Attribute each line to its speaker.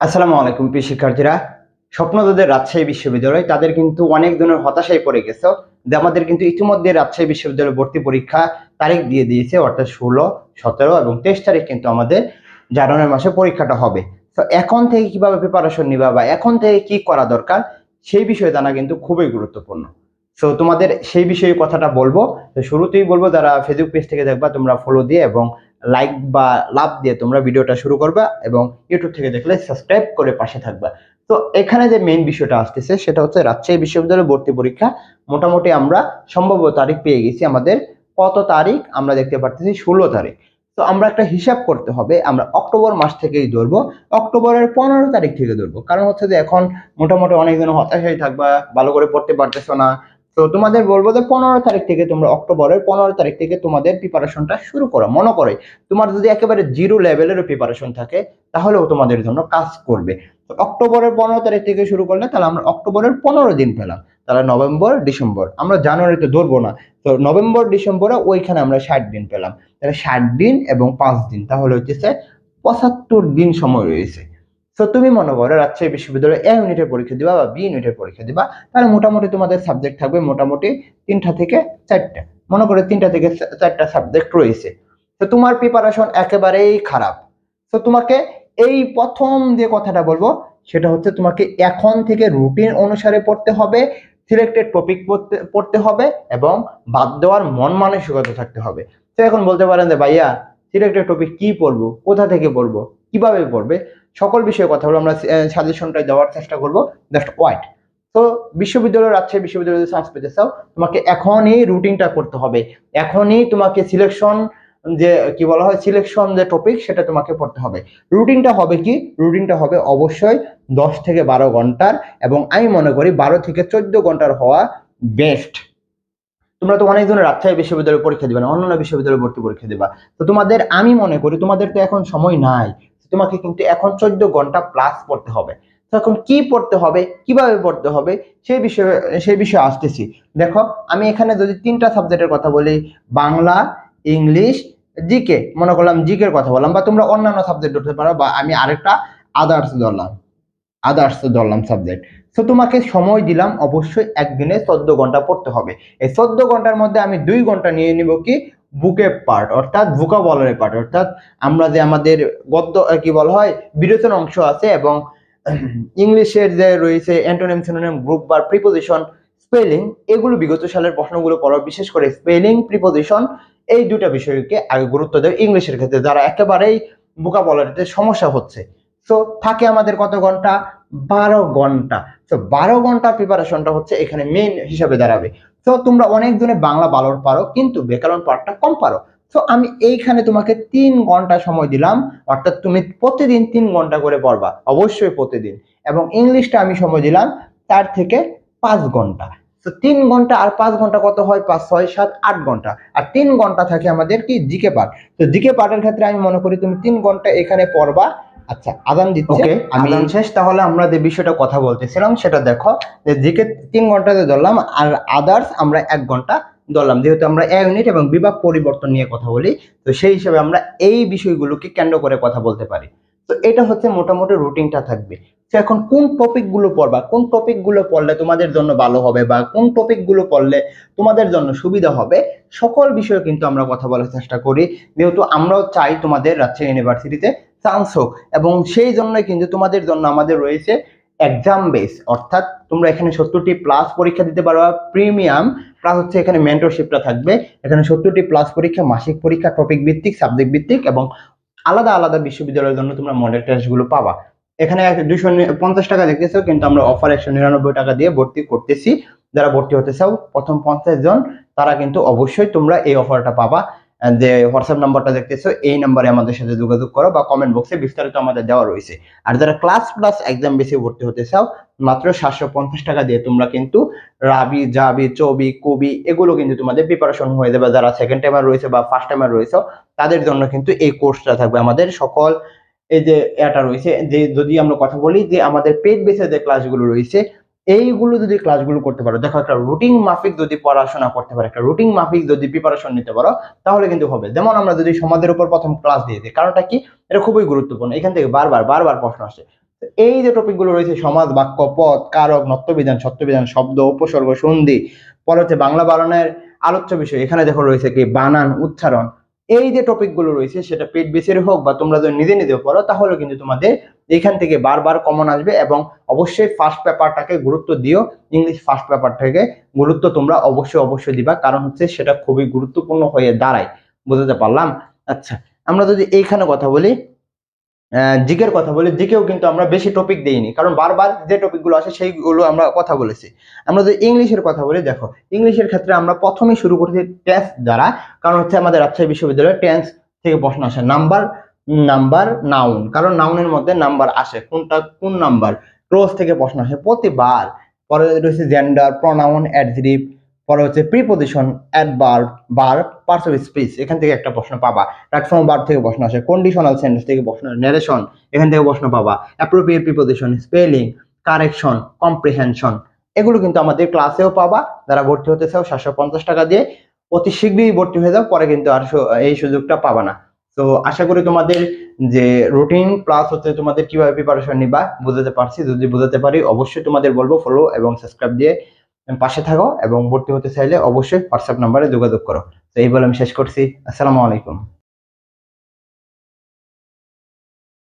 Speaker 1: আসসালামু আলাইকুম, প্রিয় শিক্ষার্থীরা। স্বপ্নদোদের রাজশাহী বিশ্ববিদ্যালয়, তাদের কিন্তু অনেক ধরনের হতাশায় পড়ে গেছে। যে আমাদের কিন্তু ইতিমধ্যে রাজশাহী বিশ্ববিদ্যালয় ভর্তি পরীক্ষা তারিখ দিয়ে দিয়েছে, অর্থাৎ ষোলো, সতেরো এবং তেইশ তারিখ কিন্তু আমাদের জানুয়ারি মাসে পরীক্ষাটা হবে। তো এখন থেকে কীভাবে প্রিপারেশন নিবা বা এখন থেকে কি করা দরকার, সেই বিষয়ে জানা কিন্তু খুবই গুরুত্বপূর্ণ। তো তোমাদের সেই বিষয়ে কথাটা বলব। তো শুরুতেই বলব, যারা ফেসবুক পেজ থেকে দেখবা, তোমরা ফলো দিয়ে এবং লাইক বা লাভ দিয়ে তোমরা ভিডিওটা শুরু করবা এবং ইউটিউব থেকে দেখলে সাবস্ক্রাইব করে পাশে থাকবা। তো এখানে যে মেইন বিষয়টা আসতেছে, সেটা হচ্ছে রাজশাহী বিশ্ববিদ্যালয় ভর্তি পরীক্ষা। মোটামুটি আমরা সম্ভাব্য তারিখ পেয়ে গেছি আমাদের কত তারিখ? আমরা দেখতে পারতেছি ষোলো তারিখ। তো আমরা একটা হিসাব করতে হবে, আমরা অক্টোবর মাস থেকেই ধরবো। অক্টোবরের পনেরো তারিখ থেকে ধরবো। কারণ হচ্ছে যে এখন মোটামুটি অনেকজন হতাশাই থাকবা, ভালো করে পড়তে পারতেছো না তো তোমাদের বলব যে পনেরো তারিখ থেকে তোমরা অক্টোবরের পনেরো তারিখ থেকে তোমাদের প্রিপারেশনটা শুরু করো, মনে করে। তোমার যদি একেবারে জিরো লেভেলেরও প্রিপারেশন থাকে, তাহলেও তোমাদের জন্য কাজ করবে। তো অক্টোবরের পনেরো তারিখ থেকে শুরু করলে তাহলে আমরা অক্টোবরের পনেরো দিন পেলাম। তাহলে নভেম্বর, ডিসেম্বর, আমরা জানুয়ারিতে ধরবো না। তো নভেম্বর, ডিসেম্বরে ওইখানে আমরা ষাট দিন পেলাম। তাহলে ষাট দিন এবং পাঁচ দিন, তাহলে হচ্ছে পঁচাত্তর দিন সময় রয়েছে। তো তুমি মনে করো রাজশাহী বিশ্ববিদ্যালয়ে এ ইউনিটের পরীক্ষা দিবা বা বি ইউনিটের পরীক্ষা দিবা, তাহলে মোটামুটি তোমাদের সাবজেক্ট থাকবে মোটামুটি তিনটা থেকে চারটা। মনে করো তিনটা থেকে চারটা সাবজেক্ট রয়েছে। তো তোমার প্রিপারেশন একেবারেই খারাপ। তো তোমাকে এই প্রথম যে কথাটা বলব, সেটা হচ্ছে তোমাকে এখন থেকে রুটিন অনুসারে পড়তে হবে সিলেক্টেড টপিক পড়তে পড়তে হবে এবং বাদ দেওয়ার মন মানসিকতা থাকতে হবে। তো এখন বলতে পারেন যে, ভাইয়া সিলেক্টেড টপিক কি পড়ব? কোথা থেকে পড়ব? কীভাবে পড়বে? সকল বিষয়ে কথা বলে আমরা সাজেশনটা দেওয়ার চেষ্টা করব জাস্ট ওয়াইট তো বিশ্ববিদ্যালয়, রাজশাহী বিশ্ববিদ্যালয়ে চান্স পেতে চাও, তোমাকে এখনই রুটিনটা করতে হবে। এখনই তোমাকে সিলেকশন যে, কি বলা হয় সিলেকশন যে টপিক সেটা তোমাকে পড়তে হবে। রুটিনটা হবে কি? রুটিনটা হবে অবশ্যই দশ থেকে বারো ঘণ্টার এবং আমি মনে করি বারো থেকে চোদ্দ ঘণ্টার হওয়া বেস্ট তোমরা তো অনেক ধরনের রাজশাহী বিশ্ববিদ্যালয়ে পরীক্ষা দিবে না, অন্যান্য বিশ্ববিদ্যালয়ে ভর্তি পরীক্ষা দিবা। তো তোমাদের, আমি মনে করি তোমাদের তো এখন সময় নাই। তোমাকে কিন্তু এখন চোদ্দ ঘণ্টা প্লাস পড়তে হবে। তো এখন কি পড়তে হবে? কীভাবে পড়তে হবে? সেই বিষয়ে সেই বিষয়ে আসতেছি। দেখো, আমি এখানে যদি তিনটা সাবজেক্টের কথা বলি, বাংলা, ইংলিশ জিকে মনে করলাম জিকের কথা বললাম, বা তোমরা অন্যান্য সাবজেক্ট ধরতে পারো, বা আমি আরেকটা আদার্স ধরলাম আদার্স ধরলাম সাবজেক্ট তো তোমাকে সময় দিলাম অবশ্যই একদিনে চোদ্দ ঘণ্টা পড়তে হবে। এই চোদ্দ ঘণ্টার মধ্যে আমি দুই ঘণ্টা নিয়ে নিব কি? বুকে পার্ট অর্থাৎ বুকা বলারের পার্ট অর্থাৎ আমরা যে আমাদের গদ্য কি বলা হয়, বিরোচন অংশ আছে এবং ইংলিশের যে রয়েছে অ্যান্টোনিম সিনোনিম গ্রুপ বা প্রিপোজিশন স্পেলিং এগুলো বিগত সালের প্রশ্নগুলো পড়ো, বিশেষ করে স্পেলিং প্রিপোজিশন এই দুটা বিষয়কে আগে গুরুত্ব দেয় ইংলিশের ক্ষেত্রে, যারা একেবারেই বোকা বলারিতে সমস্যা হচ্ছে। তো থাকে আমাদের কত ঘণ্টা? বারো ঘণ্টা। তো বারো ঘণ্টা প্রিপারেশনটা হচ্ছে এখানে মেইন হিসাবে দাঁড়াবে। তো তোমরা অনেক জনে বাংলা ভালো পারো, কিন্তু ব্যাকরণ পার্টটা কম পারো। তো আমি এইখানে তোমাকে তিন ঘণ্টা সময় দিলাম, অর্থাৎ তুমি প্রতিদিন তিন ঘণ্টা করে পড়বা, অবশ্যই প্রতিদিন। এবং ইংলিশটা আমি সময় দিলাম চার থেকে পাঁচ ঘণ্টা। তো তিন ঘণ্টা আর পাঁচ ঘণ্টা কত হয়? পাঁচ, ছয়, সাত, আট ঘণ্টা। আর তিন ঘণ্টা থাকে আমাদের কি? জিকে পাঠ। তো জিকে পাঠের ক্ষেত্রে আমি মনে করি তুমি তিন ঘণ্টা এখানে পড়বা আচ্ছা আদান দিচ্ছে। আমি
Speaker 2: আদান
Speaker 1: শেষ তাহলে আমরা যে বিষয়টা কথা বলতেছিলাম সেটা দেখো যে জিকে তিন ঘন্টাতে ধরলাম আর আদার্স আমরা এক ঘণ্টা ধরলাম। যেহেতু আমরা এ ইউনিট এবং বিভাগ পরিবর্তন নিয়ে কথা বলি তো সেই হিসেবে আমরা এই বিষয়গুলোকে কেন্দ্র করে কথা বলতে পারি। তো এটা হচ্ছে মোটামুটি রুটিনটা থাকবে। তো এখন কোন টপিকগুলো পড়বা? কোন টপিকগুলো পড়লে তোমাদের জন্য ভালো হবে বা কোন টপিকগুলো পড়লে তোমাদের জন্য সুবিধা হবে? সকল বিষয়ে কিন্তু আমরা কথা বলার চেষ্টা করি। যেহেতু আমরাও চাই তোমাদের রাজশাহী ইউনিভার্সিটিতে চান্স হোক। এবং সেই জন্য কিন্তু তোমাদের জন্য আমাদের রয়েছে এক্সাম বেস অর্থাৎ তোমরা এখানে সত্তরটি প্লাস পরীক্ষা দিতে পারবা প্রিমিয়াম প্লাস হচ্ছে এখানে মেন্টরশিপটা থাকবে। এখানে সত্তরটি প্লাস পরীক্ষা, মাসিক পরীক্ষা টপিক ভিত্তিক সাবজেক্ট ভিত্তিক এবং আলাদা আলাদা বিশ্ববিদ্যালয়ের জন্য তোমরা মডেল টেস্টগুলো পাবা। এখানে দুশো পঞ্চাশ টাকা দেখতেছো, কিন্তু আমরা অফার একশো নিরানব্বই টাকা দিয়ে ভর্তি করতেছি। যারা ভর্তি হতে চাও, প্রথম পঞ্চাশ জন, তারা কিন্তু অবশ্যই তোমরা এই অফারটা পাবা। যে হোয়াটসঅ্যাপ নাম্বারটা দেখতেছো, এই নাম্বারে আমাদের সাথে যোগাযোগ করো বা কমেন্ট বক্সে বিস্তারিত আমাদের দেওয়া রয়েছে। আর যারা ক্লাস প্লাস এক্সাম বেসে ভর্তি হতে চাও, মাত্র সাতশো পঞ্চাশ টাকা দিয়ে তোমরা কিন্তু রাবি, জাবি, চবি, কবি এগুলো কিন্তু তোমাদের প্রিপারেশন হয়ে যাবে। যারা সেকেন্ড টাইমার রয়েছে বা ফার্স্ট টাইমার রয়েছে, তাদের জন্য কিন্তু এই কোর্সটা থাকবে। আমাদের সকল এই যে এটা রয়েছে, যে যদি আমরা কথা বলি যে আমাদের পেড বেসে যে ক্লাসগুলো রয়েছে এইগুলো যদি ক্লাসগুলো করতে পারো, দেখো একটা রুটিন মাফিক যদি পড়াশোনা করতে পারো, একটা রুটিন মাফিক যদি প্রিপারেশন নিতে পারো, তাহলে কিন্তু হবে। যেমন আমরা যদি সমাজের উপর প্রথম ক্লাস দিয়ে দিই, কারণটা কি? এটা খুবই গুরুত্বপূর্ণ। এখান থেকে বারবার বারবার প্রশ্ন আসে। এই যে টপিকগুলো রয়েছে, সমাজ, বাক্য পদ কারক নত্যবিধান সত্যবিধান, শব্দ, উপসর্গ, সন্ধি, পরে হচ্ছে বাংলা বানানের আলোচ্য বিষয়। এখানে দেখো রয়েছে কি? বানান, উচ্চারণ। এই যে টপিকগুলো রয়েছে, সেটা পেট বেসের হোক বা তোমরা যদি নিজে নিজে পড়ো তাহলে কিন্তু তোমাদের এখান থেকে বারবার কমন আসবে এবং অবশ্যই ফার্স্ট পেপারটাকে গুরুত্ব দিও ইংলিশ ফার্স্ট পেপারটাকে গুরুত্ব তোমরা অবশ্যই অবশ্যই দিবা, কারণ হচ্ছে সেটা খুবই গুরুত্বপূর্ণ হয়ে দাঁড়ায়। বুঝতে পারলাম? আচ্ছা আমরা যদি এইখানে কথা বলি জিকের কথা বলি, জিকেও কিন্তু আমরা বেশি টপিক দিইনি, কারণ বারবার যে টপিকগুলো আসে সেইগুলো আমরা কথা বলেছি। আমরা যদি ইংলিশের কথা বলি, দেখো, ইংলিশের ক্ষেত্রে আমরা প্রথমেই শুরু করছি টেন্স দ্বারা, কারণ হচ্ছে আমাদের রাজশাহী বিশ্ববিদ্যালয়ে টেন্স থেকে প্রশ্ন আসে। নাম্বার নাম্বার নাউন কারণ নাউনের মধ্যে নাম্বার আসে। কোনটা, কোন নাম্বার ক্লোজ থেকে প্রশ্ন আসে প্রতিবার। পরে রয়েছে জেন্ডার প্রনাউন অ্যাডজেটিভ পরে হচ্ছে preposition adverb verb parts of speech এখান থেকে একটা প্রশ্ন পাবা। প্ল্যাটফর্ম ভার্ব থেকে প্রশ্ন আসে। কন্ডিশনাল সেন্টেন্স থেকে প্রশ্ন ন্যারেশন এখান থেকে প্রশ্ন পাবা। Appropriate preposition spelling correction comprehension এগুলো কিন্তু আমাদের ক্লাসেও পাবা। যারা ভর্তি হতে চাও, সাতশো পঞ্চাশ টাকা দিয়ে অতি শীঘ্রই ভর্তি হয়ে যাও, পরে কিন্তু আর এই সুযোগটা পাবা না। তো আশা করি তোমাদের যে রুটিন প্লাস হচ্ছে তোমাদের কীভাবে প্রিপারেশন নিবা, বুঝাতে পারছি। যদি বুঝাতে পারি, অবশ্যই তোমাদের বলব ফলো এবং সাবস্ক্রাইব দিয়ে পাশে থাকো এবং ভর্তি হতে চাইলে অবশ্যই হোয়াটসঅ্যাপ নাম্বারে যোগাযোগ করো। তো এই বলে আমি শেষ করছি। আসসালামু আলাইকুম।